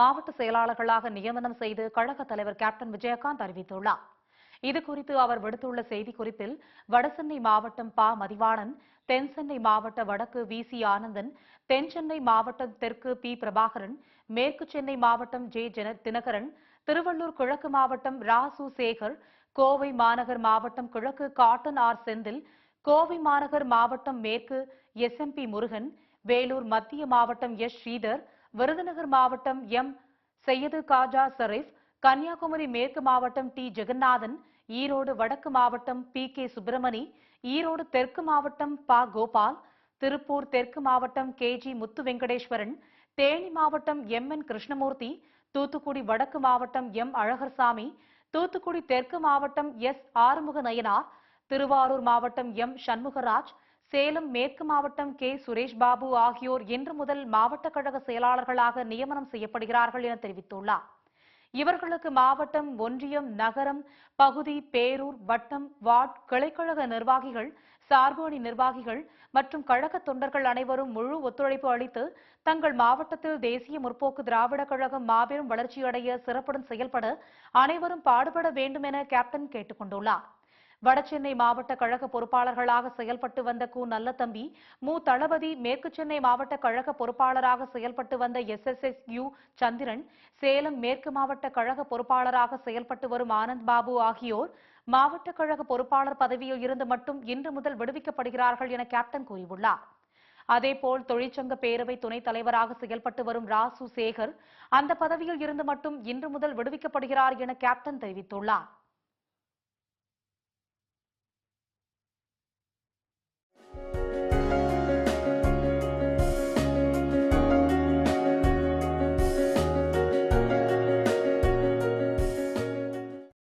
மாவட்ட செயலாளர்களாக நியமனம் செய்து கழக தலைவர் கேப்டன் விஜயகாந்த் அறிவித்துள்ளார். இதுகுறித்து அவர் விடுத்துள்ள செய்திக்குறிப்பில் வடசென்னை மாவட்டம் பா. மதிவாணன் தென்சென்னை மாவட்ட வடக்கு வி. சி. ஆனந்தன் தென்சென்னை மாவட்டம் தெற்கு பி. பிரபாகரன் மேற்கு சென்னை மாவட்டம் ஜே. தினகரன் திருவள்ளூர் கிழக்கு மாவட்டம் ரா. சு. சேகர் கோவை மாநகர் மாவட்டம் கிழக்கு காட்டன் ஆர். செந்தில் கோவை மாநகர் மாவட்டம் மேற்கு S. M. P. Murugan Vellore மத்திய மாவட்டம் எஸ். ஸ்ரீதர் விருதுநகர் மாவட்டம் எம். சையது காஜா சரீப் கன்னியாகுமரி மேற்கு மாவட்டம் டி. ஜெகநாதன் ஈரோடு வடக்கு மாவட்டம் பி. கே. சுப்பிரமணி ஈரோடு தெற்கு மாவட்டம் ப. கோபால் திருப்பூர் தெற்கு மாவட்டம் கே. ஜி. முத்து வெங்கடேஸ்வரன் தேனி மாவட்டம் எம். என். கிருஷ்ணமூர்த்தி தூத்துக்குடி வடக்கு மாவட்டம் எம். அழகர்சாமி தூத்துக்குடி தெற்கு மாவட்டம் எஸ். ஆறுமுக நயனார் திருவாரூர் மாவட்டம் எம். சண்முகராஜ் சேலம் மேற்கு மாவட்டம் கே. சுரேஷ் பாபு ஆகியோர் இன்று முதல் மாவட்ட கழக செயலாளர்களாக நியமனம் செய்யப்படுகிறார்கள் என தெரிவித்துள்ளார். இவர்களுக்கு மாவட்டம் ஒன்றியம் நகரம் பகுதி பேரூர் வட்டம் வார்டு கிளைக்கழக நிர்வாகிகள் சார்பு அணி நிர்வாகிகள் மற்றும் கழக தொண்டர்கள் அனைவரும் முழு ஒத்துழைப்பு அளித்து தங்கள் மாவட்டத்தில் தேசிய முற்போக்கு திராவிட கழகம் மாபெரும் வளர்ச்சியடைய சிறப்புடன் செயல்பட அனைவரும் பாடுபட வேண்டும் என கேப்டன் கேட்டுக் கொண்டுள்ளார் வடசென்னை மாவட்ட கழக பொறுப்பாளர்களாக செயல்பட்டு வந்த கு. நல்லத்தம்பி மு. தளபதி மேற்கு சென்னை மாவட்ட கழக பொறுப்பாளராக செயல்பட்டு வந்த S. S. S. U. Chandran Salem மேற்கு மாவட்ட கழக பொறுப்பாளராக செயல்பட்டு வரும் ஆனந்த் பாபு ஆகியோர் மாவட்ட கழக பொறுப்பாளர் பதவியில் இருந்து மட்டும் இன்று முதல் விடுவிக்கப்படுகிறார்கள் என கேப்டன் கூறியுள்ளார். அதேபோல் தொழிற்சங்க பேரவை துணைத் தலைவராக செயல்பட்டு வரும் ராசு சேகர் அந்த பதவியில் இருந்து மட்டும் இன்று முதல் விடுவிக்கப்படுகிறார் என கேப்டன் தெரிவித்துள்ளார்.